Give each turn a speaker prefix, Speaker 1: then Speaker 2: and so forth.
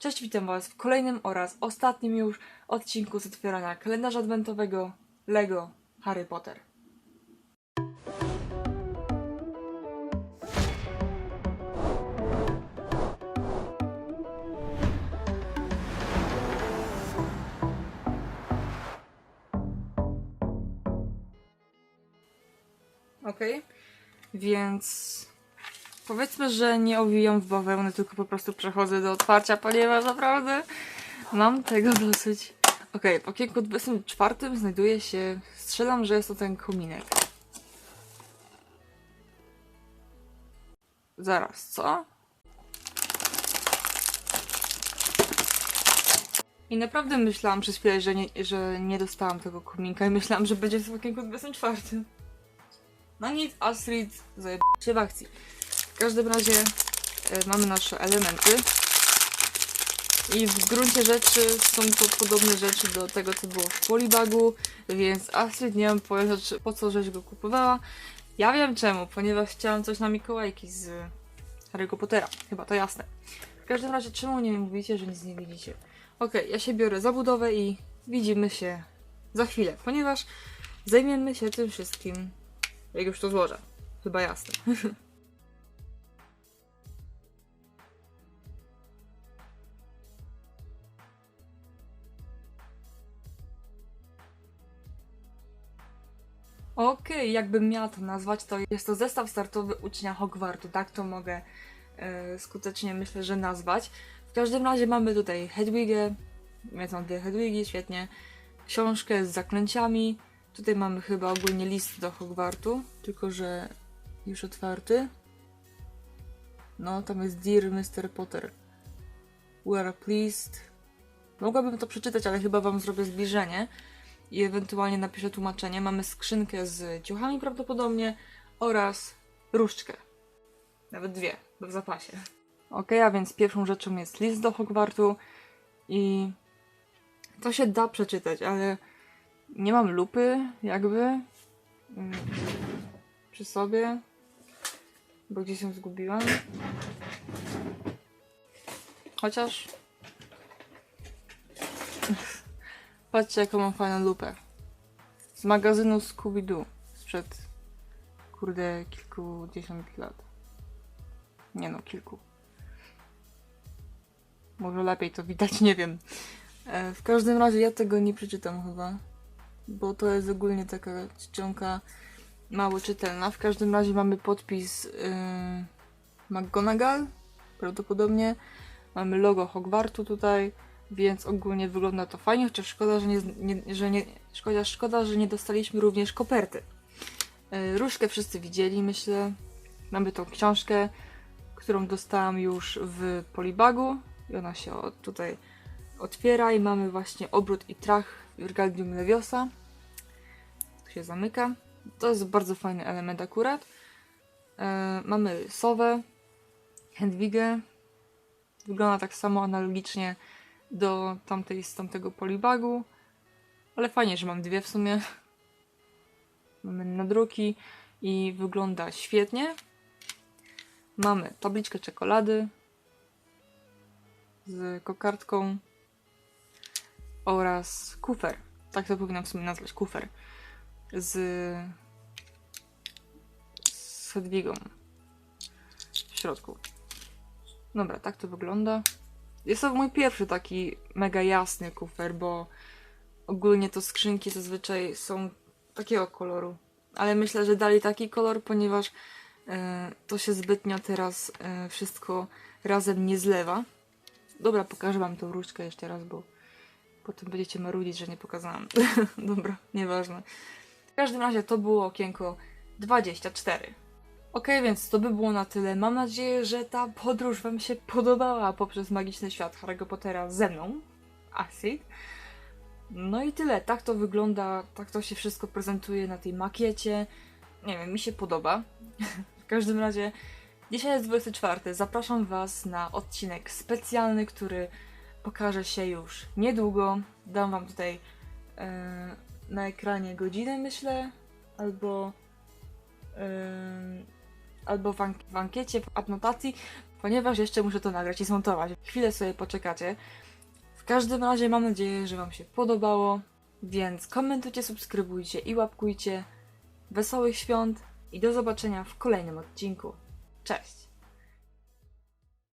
Speaker 1: Cześć, witam Was w kolejnym oraz ostatnim już odcinku z otwierania kalendarza adwentowego LEGO Harry Potter. Okej, więc Powiedzmy, że nie owijam w bawełnę, tylko po prostu przechodzę do otwarcia, ponieważ naprawdę mam tego dosyć. Okej, w okienku 24 znajduje się, strzelam, że jest to ten kominek. Zaraz, co? I naprawdę myślałam przez chwilę, że nie, że nie dostałam tego kominka i myślałam, że będzie w okienku 24. No nic, Astrid zajebała się w akcji. W każdym razie e, mamy nasze elementy. I w gruncie rzeczy są to podobne rzeczy do tego, co było w Polibagu, więc Astrid nie pojęcia, czy- po co żeś go kupowała. Ja wiem czemu, ponieważ chciałam coś na Mikołajki z Harry'ego Pottera. Chyba to jasne. W każdym razie, czemu nie mówicie, że nic nie widzicie? Okej, ja się biorę za budowę i widzimy się za chwilę, ponieważ zajmiemy się tym wszystkim, jak już to złożę. Chyba jasne. Okej, jakbym miała to nazwać, to jest to zestaw startowy ucznia Hogwartu, tak to mogę e, skutecznie myślę, że nazwać. W każdym razie mamy tutaj Hedwigę, więc dwie Hedwigi, świetnie, książkę z zaklęciami, tutaj mamy chyba ogólnie list do Hogwartu, tylko że już otwarty. No, tam jest Dear Mr. Potter. We are pleased. Mogłabym to przeczytać, ale chyba wam zrobię zbliżenie i ewentualnie napiszę tłumaczenie. Mamy skrzynkę z ciuchami prawdopodobnie oraz różdżkę. Nawet dwie, bo w zapasie. Ok, a więc pierwszą rzeczą jest list do Hogwartu i to się da przeczytać, ale nie mam lupy jakby mm, przy sobie, bo gdzieś ją zgubiłam. Chociaż Patrzcie, jaką mam fajną lupę. Z magazynu Scooby-Doo. Sprzed, kurde, kilkudziesiąt lat. Nie no, kilku. Może lepiej to widać, nie wiem. E, w każdym razie ja tego nie przeczytam chyba. Bo to jest ogólnie taka czcionka mało czytelna. W każdym razie mamy podpis yy, McGonagall. Prawdopodobnie. Mamy logo Hogwartu tutaj więc ogólnie wygląda to fajnie, chociaż szkoda, że nie, nie, że nie, szkoda, szkoda, że nie dostaliśmy również koperty. Yy, Różkę wszyscy widzieli, myślę. Mamy tą książkę, którą dostałam już w Polibagu i ona się tutaj otwiera i mamy właśnie obrót i trach Wirgaldium Leviosa. Tu się zamyka. To jest bardzo fajny element akurat. Yy, mamy Sowę, Hedwigę. Wygląda tak samo analogicznie do tamtej, z tamtego polibagu. Ale fajnie, że mam dwie w sumie. Mamy nadruki i wygląda świetnie. Mamy tabliczkę czekolady z kokardką oraz kufer. Tak to powinnam w sumie nazwać, kufer. Z, z Hedwigą w środku. Dobra, tak to wygląda. Jest to mój pierwszy taki mega jasny kufer, bo ogólnie to skrzynki zazwyczaj są takiego koloru. Ale myślę, że dali taki kolor, ponieważ e, to się zbytnio teraz e, wszystko razem nie zlewa. Dobra, pokażę wam tą różdżkę jeszcze raz, bo potem będziecie marudzić, że nie pokazałam. Dobra, nieważne. W każdym razie to było okienko 24. Ok, więc to by było na tyle. Mam nadzieję, że ta podróż Wam się podobała poprzez magiczny świat Harry'ego Pottera ze mną, Acid. No i tyle. Tak to wygląda, tak to się wszystko prezentuje na tej makiecie. Nie wiem, mi się podoba. w każdym razie, dzisiaj jest 24. Zapraszam Was na odcinek specjalny, który pokaże się już niedługo. Dam Wam tutaj e, na ekranie godzinę, myślę, albo. Ym, albo w, w ankiecie, w adnotacji. ponieważ jeszcze muszę to nagrać i zmontować. Chwilę sobie poczekacie. W każdym razie mam nadzieję, że Wam się podobało, więc komentujcie, subskrybujcie i łapkujcie. Wesołych świąt i do zobaczenia w kolejnym odcinku. Cześć!